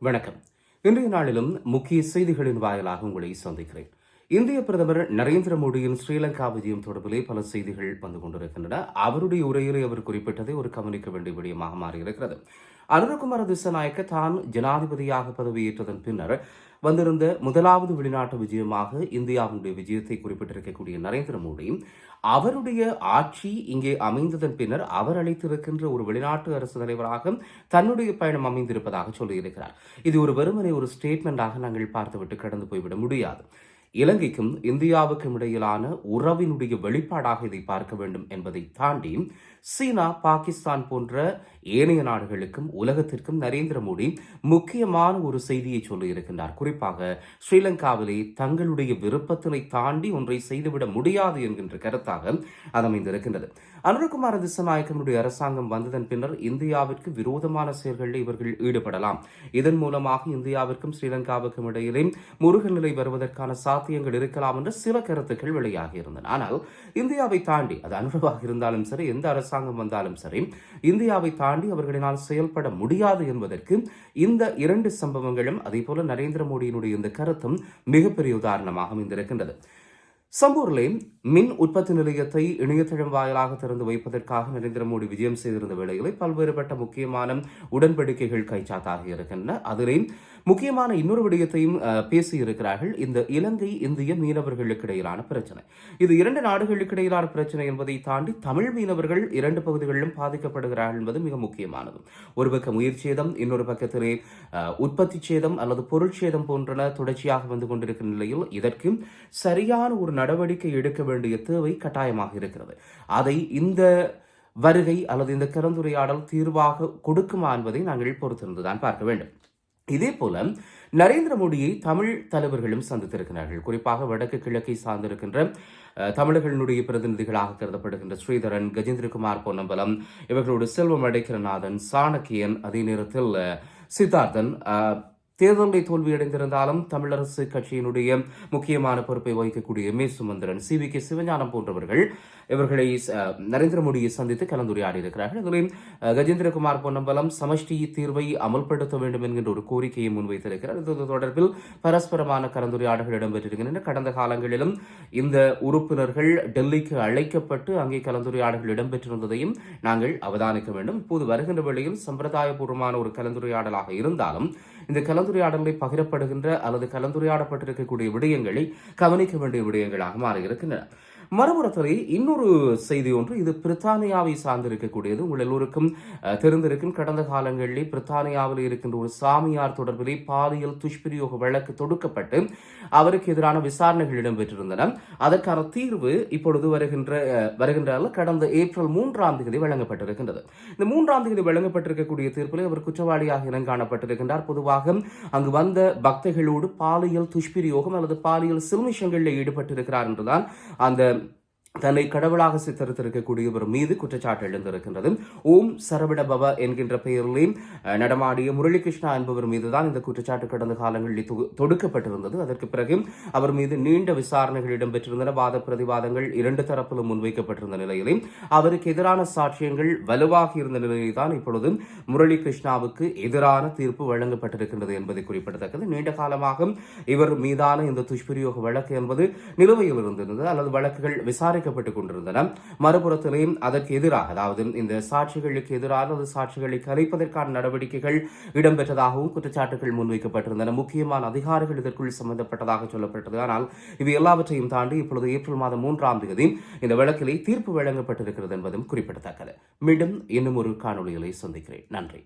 வணக்கம். இன்றைய நாளிலும் முக்கிய செய்திகளின் வாயிலாக உங்களை சந்திக்கிறேன். இந்திய பிரதமர் நரேந்திர மோடியின் ஸ்ரீலங்கா விஜயம் தொடர்பிலே பல செய்திகள் வந்து கொண்டிருக்கின்றன. அவருடைய உரையிலே அவர் குறிப்பிட்டதை ஒரு கவனிக்க வேண்டிய விடயமாக மாறியிருக்கிறது. அனுரகுமார திசநாயக்க தான் ஜனாதிபதியாக பதவியேற்றதன் பின்னர் வந்திருந்த முதலாவது வெளிநாட்டு விஜயமாக இந்தியாவுடைய விஜயத்தை குறிப்பிட்டிருக்கக்கூடிய நரேந்திர மோடி அவருடைய ஆட்சி இங்கே அமைந்ததன் பின்னர் அவர் அளித்திருக்கின்ற ஒரு வெளிநாட்டு அரசு தலைவராக தன்னுடைய பயணம் அமைந்திருப்பதாக சொல்லியிருக்கிறார். இது ஒரு வெறுமனை ஒரு ஸ்டேட்மெண்டாக நாங்கள் பார்த்துவிட்டு கடந்து போய்விட முடியாது. இலங்கைக்கும் இந்தியாவுக்கும் இடையிலான உறவினுடைய வெளிப்பாடாக இதை பார்க்க வேண்டும் என்பதை தாண்டி சீனா பாகிஸ்தான் போன்ற ஏனைய நாடுகளுக்கும் உலகத்திற்கும் நரேந்திர மோடி முக்கியமான ஒரு செய்தியை சொல்லியிருக்கின்றார் குறிப்பாக ஸ்ரீலங்காவிலே தங்களுடைய விருப்பத்தினை தாண்டி ஒன்றை செய்துவிட முடியாது என்கின்ற கருத்தாக அது அமைந்திருக்கின்றது. அனுரகுமார திசநாயக்கனுடைய அரசாங்கம் வந்ததன் பின்னர் இந்தியாவிற்கு விரோதமான செயல்களில் இவர்கள் ஈடுபடலாம். இதன் மூலமாக இந்தியாவிற்கும் ஸ்ரீலங்காவுக்கும் இடையிலே முருகன் நிலை வருவதற்கான சாத்தியங்கள் இருக்கலாம் என்ற சில கருத்துக்கள் வெளியாகி இருந்தன. ஆனால் இந்தியாவை தாண்டி அது அனுரவாக இருந்தாலும் சரி எந்த அரசாங்கம் வந்தாலும் சரி இந்தியாவை தாண்டி அவர்களினால் செயல்பட முடியாது என்பதற்கு இந்த இரண்டு சம்பவங்களும் அதே போல நரேந்திர மோடியினுடைய இந்த கருத்தும் மிகப்பெரிய உதாரணமாக அமைந்திருக்கின்றது சம்பூரிலே மின் உற்பத்தி நிலையத்தை இணையதளம் வாயிலாக திறந்து வைப்பதற்காக நரேந்திர மோடி விஜயம் செய்திருந்த வேளையில் பல்வேறுபட்ட முக்கியமான உடன்படிக்கைகள் கைச்சாத்தாக இருக்கின்றன. அதிலே முக்கியமான இன்னொரு விடயத்தையும் பேசியிருக்கிறார்கள். இந்த இலங்கை இந்திய மீனவர்களுக்கு இடையிலான பிரச்சனை. இது இரண்டு நாடுகளுக்கு இடையிலான பிரச்சனை என்பதை தாண்டி தமிழ் மீனவர்கள் இரண்டு பகுதிகளிலும் பாதிக்கப்படுகிறார்கள் என்பது மிக முக்கியமானது. ஒரு பக்கம் உயிர் சேதம் இன்னொரு பக்கத்திலே உற்பத்தி சேதம் அல்லது பொருட்சேதம் போன்றன தொடர்ச்சியாக வந்து கொண்டிருக்கிற நிலையில் இதற்கு சரியான ஒரு நடவடிக்கை எடுக்க வேண்டிய தேவை கட்டாயமாக இருக்கிறது. அதை இந்த வருகை அல்லது இந்த கலந்துரையாடல் தீர்வாக கொடுக்குமா என்பதை நாங்கள் பொறுத்திருந்துதான் பார்க்க வேண்டும். இதே போல நரேந்திர மோடியை தமிழ் தலைவர்களும் சந்தித்திருக்கிறார்கள். குறிப்பாக வடக்கு கிழக்கை சார்ந்திருக்கின்ற தமிழர்களுடைய பிரதிநிதிகளாக கருதப்படுகின்ற ஸ்ரீதரன் கஜேந்திரகுமார் பொன்னம்பலம் இவர்களோடு செல்வம் அடைக்கிறநாதன் சாணக்கியன் அதே நேரத்தில் சித்தார்த்தன் தேர்தலில் தோல்வியடைந்திருந்தாலும் தமிழரசு கட்சியினுடைய முக்கியமான பொறுப்பை வகிக்கக்கூடிய M Sumanthiran C V K Sivagnanam போன்றவர்கள் இவர்களை நரேந்திர மோடியை சந்தித்து கலந்துரையாடி இருக்கிறார்கள். இதில் கஜேந்திரகுமார் பொன்னம்பலம் சமஷ்டி தீர்வை அமல்படுத்த வேண்டும் என்கின்ற ஒரு கோரிக்கையை முன்வைத்திருக்கிறார். இது தொடர்பில் பரஸ்பரமான கலந்துரையாடல்கள் இடம்பெற்றிருக்கின்றன. கடந்த காலங்களிலும் இந்த உறுப்பினர்கள் டெல்லிக்கு அழைக்கப்பட்டு அங்கே கலந்துரையாடல்கள் இடம்பெற்றிருந்ததையும் நாங்கள் அவதானிக்க வேண்டும். இப்போது வருகின்ற வேளையில் சம்பிரதாயபூர்வமான ஒரு கலந்துரையாடலாக இருந்தாலும் இந்த கலந்து கலந்துரையாடலை பகிரப்படுகின்ற அல்லது கலந்துரையாடப்பட்டிருக்கக்கூடிய விடயங்களை கவனிக்க வேண்டிய விடயங்களாக மாறியிருக்கின்றன. மறுபுறத்தில் இன்னொரு செய்தி ஒன்று. இது பிரித்தானியாவை சார்ந்திருக்கக்கூடியது. உங்கள் எல்லோருக்கும் தெரிந்திருக்கும். கடந்த காலங்களிலே பிரித்தானியாவில் இருக்கின்ற ஒரு சாமியார் தொடர்பிலே பாலியல் துஷ்பிரயோக வழக்கு தொடுக்கப்பட்டு அவருக்கு எதிரான விசாரணைகள் இடம்பெற்றிருந்தன. அதற்கான தீர்வு இப்பொழுது வருகின்ற வருகின்ற கடந்த ஏப்ரல் மூன்றாம் தேதி வழங்கப்பட்டிருக்கின்றது. இந்த மூன்றாம் தேதி வழங்கப்பட்டிருக்கக்கூடிய தீர்ப்பில் அவர் குற்றவாளியாக இனம் காணப்பட்டிருக்கின்றார் பொதுவாக அங்கு வந்த பக்தர்களோடு பாலியல் துஷ்பிரயோகம் அல்லது பாலியல் சிறுமிஷங்களில் ஈடுபட்டிருக்கிறார் என்றுதான் அந்த தன்னை கடவுளாக சித்தரித்திருக்கக்கூடியவர் மீது குற்றச்சாட்டு எழுந்திருக்கின்றது. ஓம் சரவிட பவ என்கின்ற பெயரிலே நடமாடிய முரளிகிருஷ்ணா என்பவர் மீதுதான் இந்த குற்றச்சாட்டு கடந்த காலங்களில் தொடுக்கப்பட்டிருந்தது. அதற்கு பிறகு அவர் மீது நீண்ட விசாரணைகள் இடம்பெற்றிருந்தன. வாத பிரதிவாதங்கள் இரண்டு தரப்பிலும் முன்வைக்கப்பட்டிருந்த நிலையிலே அவருக்கு எதிரான சாட்சியங்கள் வலுவாக இருந்த நிலையில்தான் இப்பொழுது முரளிகிருஷ்ணாவுக்கு எதிரான தீர்ப்பு வழங்கப்பட்டிருக்கின்றது என்பதை குறிப்பிடத்தக்கது. நீண்ட காலமாக இவர் மீதான இந்த துஷ்பிரயோக வழக்கு என்பது நிலுவையில் இருந்திருந்தது. அல்லது வழக்குகள் விசாரிக்க பாதிக்கப்பட்டுக் கொண்டிருந்தன. மறுபுறத்திலேயும் அதற்கு எதிராக அதாவது இந்த சாட்சிகளுக்கு எதிராக அது சாட்சிகளை கலைப்பதற்கான நடவடிக்கைகள் இடம்பெற்றதாகவும் குற்றச்சாட்டுகள் முன்வைக்கப்பட்டிருந்தன. முக்கியமான அதிகாரிகள் இதற்குள் சம்பந்தப்பட்டதாக சொல்லப்பட்டது. ஆனால் இவை எல்லாவற்றையும் தாண்டி இப்பொழுது ஏப்ரல் மாதம் மூன்றாம் தேதி இந்த வழக்கிலே தீர்ப்பு வழங்கப்பட்டிருக்கிறது என்பதும் குறிப்பிடத்தக்கது. மீண்டும் இன்னும் ஒரு காணொலிகளை சந்திக்கிறேன். நன்றி.